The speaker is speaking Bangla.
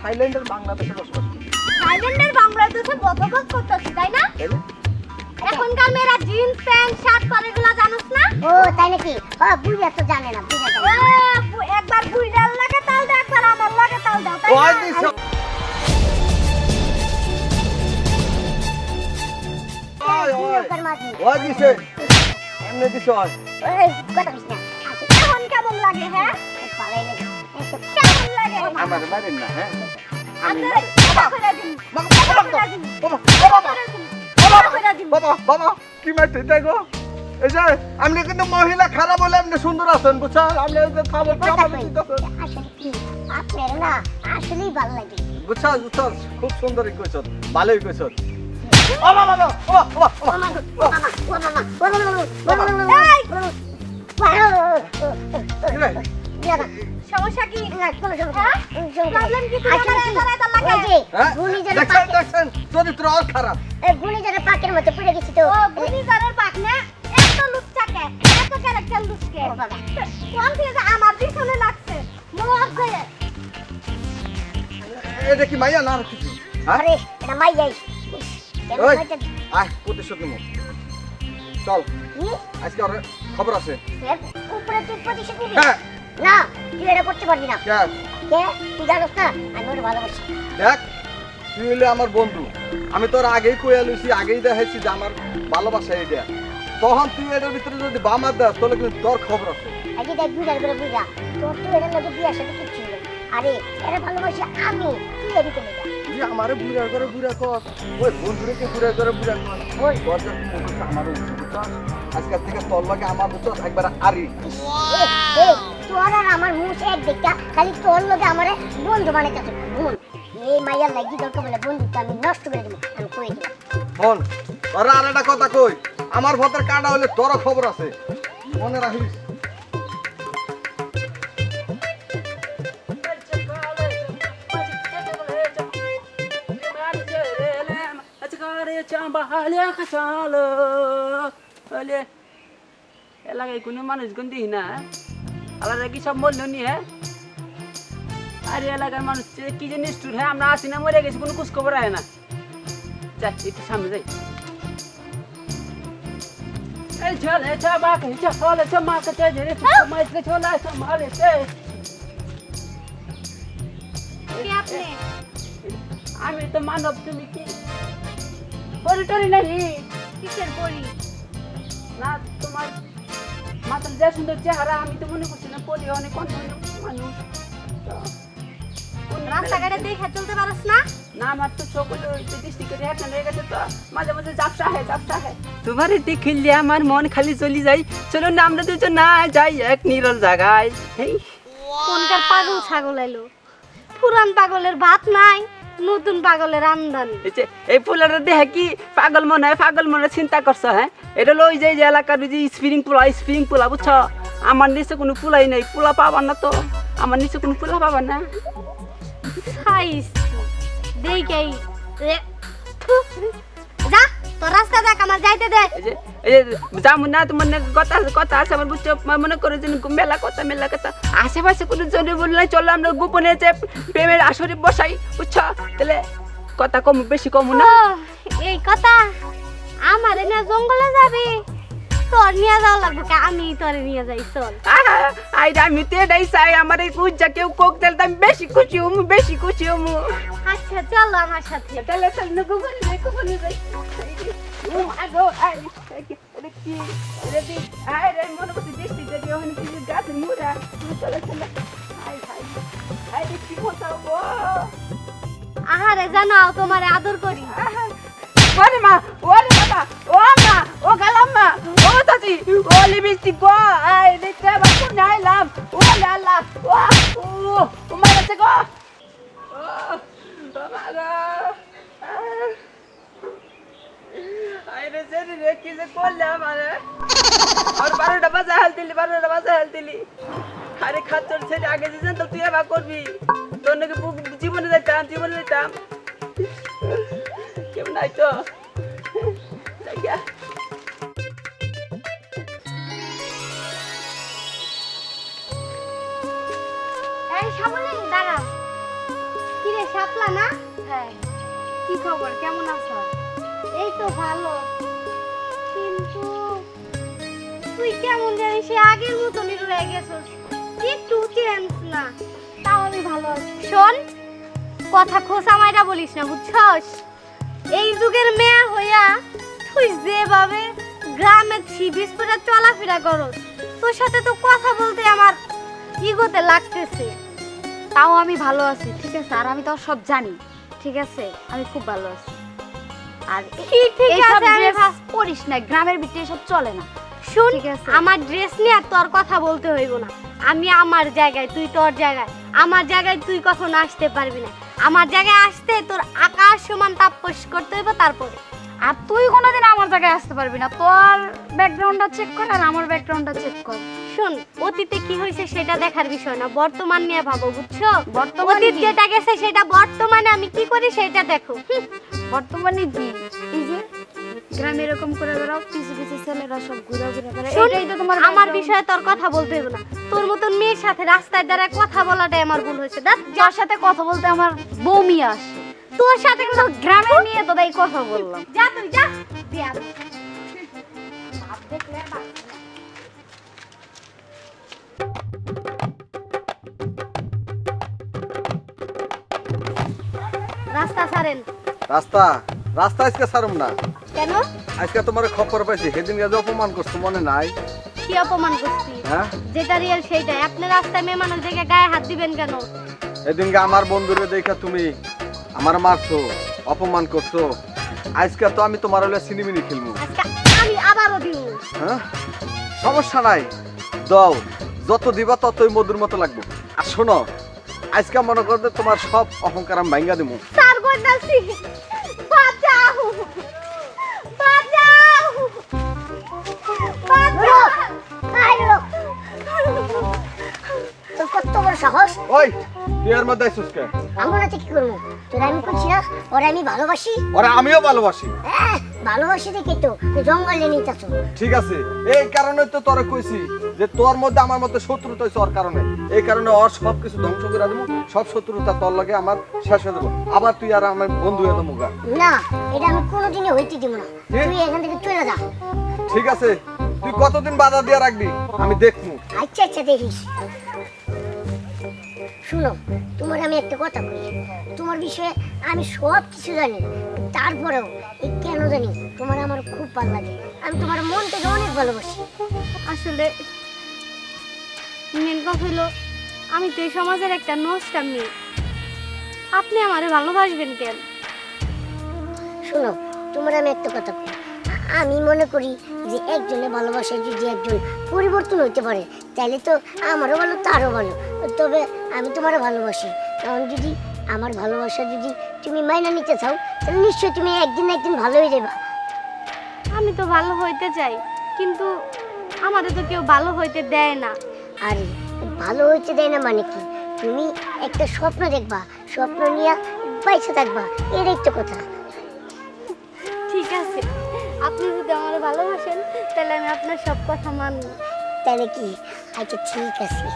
থাইল্যান্ডের বাংলাদেশে বসবাস করি। থাইল্যান্ডের বাংলাদেশে বসবাস করতেছি তাই না? এখনকার মেয়েরা জিন্স প্যান্ট শার্ট পরে এগুলো জানোস না? ও তাই নাকি? ও বুঝে তো জানে না বুঝে একবার বুইড়ার লাগে তাল দাও একবার আমার লাগে তাল দাও তাই না? ওই দিছে। এমনি দিছ ওই এই কথা কইছ না। এখন কেমন লাগে হ্যাঁ? পালাই আমার মারেন না হ্যাঁ আমি বাবা বাবা কি মারতে দেখো এই যে আপনি কিন্তু মহিলা খারাপ হলে আপনি সুন্দর আছেন বুঝছেন আপনি খাবার খাবার আপনার না আসলেই ভালো লাগে বুঝছাস বুঝছাস খুব সুন্দরই কইছ ভালোই কইছ ও বাবা ও ও ও ও ও সমস্যা কি? সমস্যা হ্যাঁ? প্রবলেম কি লাগে? হ্যাঁ? চরিত্র আর খারাপ। ঘূর্ণিঝড়ের পাকের মধ্যে পড়ে গেছি তো। ও বুঝিজারের পাক না? এত লুচ্চাকে এত ক্যারেক্টার লুচকে কোন থেকে আমার পিছনে লাগছে? মত হয়ে এটা কি মাইয়া না আর কিছু। হ্যাঁ? আরে এটা মাই আয় প্রতিশোধ নেব। চল। আজকে ওর খবর আছে। উপরে তুই প্রতিশোধ নিবি? হ্যাঁ। না তুই এটা করতে পারবি না। কে কে তুই জানোস না আমি ওটা ভালোবাসি। দেখ তুই হইলে আমার বন্ধু। আমি তোর আগেই কইয়া লইছি আগেই দেখাইছি যে আমার ভালোবাসা এইটা। তখন তুই এটার ভিতরে যদি বামার দেস তাহলে কিন্তু তোর খবর আছে। আগে দেখ বুঝার করে বুঝা তোর তো এটার মধ্যে বিয়ার সাথে কিচ্ছু নেই। আরে এটা ভালোবাসি আমি তুই যা। তুই আমারে বুড়া করে বুড়া কর। ওই বন্ধুরে বুড়া করে বুড়া কর? ওই। দরজা মুখটা আমার আজকাল থেকে তোর লাগে আমার বুঝছস একবার আরি। এক দেখা খালি তোর লগে আমারে বন্ধু বানাইতেছে বোন এই মাইয়ার লাগি দরকার বলে বন্ধুত্ব আমি নষ্ট করে দেবো আমি কই দিলাম। ফোন তোরা আর একটা কথা কই আমার ভতের কাটা হলে তোর খবর আছে। মনে রাখিস। এলাকায় কোনো মানুষ গুন দিই না। আলাদা কি সব বলল নি হ্যাঁ? আরে এলাকার মানুষ যে কি যে নিষ্ঠুর হ্যাঁ আমরা আসি না মরে গেছি কোনো কুচ খবর আয় না। যাই একটু সামনে যাই। এই চলে চাবাকে চলে চমাকে চলে রে মাইকে চলে চমালে চে কি আপনি? আমি তো মানব তুমি কি? পরি টরি নাহি। কিসের পরি? না তোমার মাতাল যা সুন্দর চেহারা আমি তো মনে করছি না পরি অনেক অন্য মানুষ। তো, রাস্তাঘাটে দেখে চলতে পারস না? না আমার তো চোখ হলো একটু দৃষ্টি করে হেঁটে হয়ে গেছে তো মাঝে মাঝে জাপসা হয় জাপসা হয়। তোমার দেখিলে আমার মন খালি চলি যাই চলো না আমরা দুজন না যাই এক নিরল জায়গায়। কোনকার পাগল ছাগল এলো? পুরান পাগলের ভাত নাই। নতুন পাগলের আন্দান এই পোলাটা দেখে কি পাগল মনে হয়? পাগল মনে চিন্তা করছ হ্যাঁ? এটা লই যে এলাকার যে স্প্রিং পোলা স্প্রিং পোলা বুঝছ? আমার নিচে কোনো পোলাই নেই পোলা পাবার না তো। আমার নিচে কোনো পোলা পাবার না। সাইজ। দেখাই রাস্তা দেখ আমার যাইতে দে। এই যাব না তোমার কথা কথা আছে আমার বুঝছ মনে করে যে মেলা কথা মেলা কথা। আশেপাশে কোনো জনে বললে চলো আমরা গোপনে যে প্রেমের আসরে বসাই বুঝছ? তাহলে কথা কম বেশি কম না। এই কথা আমার নিয়ে জঙ্গলে যাবি? তোর নিয়ে যাওয়া লাগবে আমি তোরে নিয়ে যাই চল। আই আমি তো এটাই চাই আমার এই উজ্জা কেউ কোক দিলে তো আমি বেশি খুশি হমু বেশি খুশি হমু। আচ্ছা চলো আমার সাথে। তাহলে তাহলে না গোপনে যাই গোপনে যাই। মনে আহারে জানাও তোমারে আদর করি ওরে মা ওরে বাবা ও মা ও গালাম্মা ও চাচি ও লিপস্টিক গো আই দেখতে বাপু নাইলাম ও লালা ও ও ও গো ও ও মা গো রে কি যে করলে আমারে? আর বারোটা বাজে হাল দিলি বারোটা বাজে হাল দিলি আরে খাচ্চর ছেড়ে আগে যে জানতাম তুই এবার করবি। তোর নাকি জীবনে যাইতাম জীবনে যাইতাম। কেমন নাই তো এই সামনে দাঁড়াও কি রে শাপলা না? হ্যাঁ। কি খবর? কেমন আছো? এই তো ভালো। কিন্তু তুই কেমন জানিস, সে আগের মতনই রয়ে গেছিস। একটু চেঞ্জ না তাও আমি ভালো আছি শোন, কথা খোসা মাইরা বলিস না, বুঝছস? এই যুগের মেয়ে হইয়া তুই যেভাবে গ্রামে ছিবিস করে চলাফেরা করস, তোর সাথে তো কথা বলতে আমার ইগোতে লাগতেছে। তাও আমি ভালো আছি, ঠিক আছে? আর আমি তো সব জানি, ঠিক আছে? আমি খুব ভালো আছি। আর কি ঠিক আছে আমি ভাব- না গ্রামের ভিতরে এসব চলে না। শুন আমার ড্রেস নিয়ে আর তোর কথা বলতে হইব না। আমি আমার জায়গায় তুই তোর জায়গায়। আমার জায়গায় তুই কখনো আসতে পারবি না। আমার জায়গায় আসতে তোর আকাশ সমান তাপস করতে হইব তারপরে। আর তুই কোনোদিন আমার জায়গায় আসতে পারবি না। তোর ব্যাকগ্রাউন্ডটা চেক কর আর আমার ব্যাকগ্রাউন্ডটা চেক কর। শোন অতীতে কি হয়েছে সেটা দেখার বিষয় না। বর্তমান নিয়ে ভাবো বুঝছ? বর্তমানে অতীত যেটা গেছে সেটা বর্তমানে আমি কি করি সেটা দেখো। বর্তমানে কি এই যে গ্রামে এরকম করে বেড়াও পিছু পিছু ছেলেরা সব ঘুরে ঘুরে বেড়ায় এটাই তো তোমার আমার। বিষয়ে তোর কথা বলতে হবে না। তোর মতন মেয়ের সাথে রাস্তায় দাঁড়ায় কথা বলাটাই আমার ভুল হয়েছে। দেখ যার সাথে কথা বলতে আমার বমি আসে। তোর সাথে কোনো গ্রামে নিয়ে তো তাই কথা বললাম। যা তুই রাস্তা রাস্তা আজকে ছাড়ুম না। কেন? আজকে তোমার খবর পাইছি সেদিন যে অপমান করছ মনে নাই? কি অপমান করছি? হ্যাঁ? যেটা রিয়েল সেইটাই। আপনি রাস্তায় মেয়ে মানুষ দেখে গায়ে হাত দিবেন কেন? এদিনকে আমার বন্ধুরে দেখে তুমি আমার মারছো অপমান করছ। আজকে তো আমি তোমার হলে সিনেমিনি খেলব আজকে আমি আবারও দিব হ্যাঁ? সমস্যা নাই। দাও যত দিবা ততই মধুর মতো লাগবে। আর শোনো আজকে মনে করতে তোমার সব অহংকার আমি ভাঙ্গা দেবো গোদালছি বাঁচাও বাঁচাও বাঁচাও। লোক তোর কত বড় সাহস? ওই তুই এর মধ্যে আইসুস কে? আমার হাতে কি করব? তোর আমি করছি না ওরা আমি ভালোবাসি। ওরা আমিও ভালোবাসি। হ্যাঁ ভালোবাসি দেখে তো জঙ্গলে নিতে ঠিক আছে এই কারণে তো তোরে কইছি যে তোর মধ্যে আমার মধ্যে শত্রুতা ওর কারণে। এই কারণে ওর সব কিছু ধ্বংস করে দেবো সব শত্রুতা তোর লাগে আমার শেষ হয়ে দেবো। আবার তুই আর আমার বন্ধু হয়ে দেবো না এটা আমি কোনোদিনই হইতে দিব না। তুই এখান থেকে চলে যা। ঠিক আছে তুই কতদিন বাধা দিয়ে রাখবি আমি দেখব। আচ্ছা আচ্ছা দেখিস। শুনো তোমার আমি একটা কথা বলি তোমার বিষয়ে আমি সব কিছু জানি তারপরেও এই কেন জানি তোমার আমার খুব ভালো লাগে। আমি তোমার মন থেকে অনেক ভালোবাসি। আসলে মেন কথা হলো আমি তো এই সমাজের একটা নষ্টা মেয়ে। আপনি আমারে ভালোবাসবেন কেন? শোনো তোমার আমি একটা কথা বলি আমি মনে করি যে একজনের ভালোবাসা যদি একজন পরিবর্তন হতে পারে তাহলে তো আমারও ভালো তারও ভালো। তবে আমি তোমারও ভালোবাসি। কারণ যদি আমার ভালোবাসা যদি তুমি মাইনা নিতে চাও তাহলে নিশ্চয়ই তুমি একদিন একদিন ভালো হয়ে যাবে আমি তো ভালো হইতে চাই কিন্তু আমাদের তো কেউ ভালো হইতে দেয় না। আরে ভালো হইতে দেয় না মানে কি? তুমি একটা স্বপ্ন দেখবা স্বপ্ন নিয়ে বাইসে থাকবা এটাই তো কথা। ঠিক আছে আপনি যদি আমার ভালোবাসেন তাহলে আমি আপনার সব কথা মানব তাহলে কি? আচ্ছা ঠিক আছে।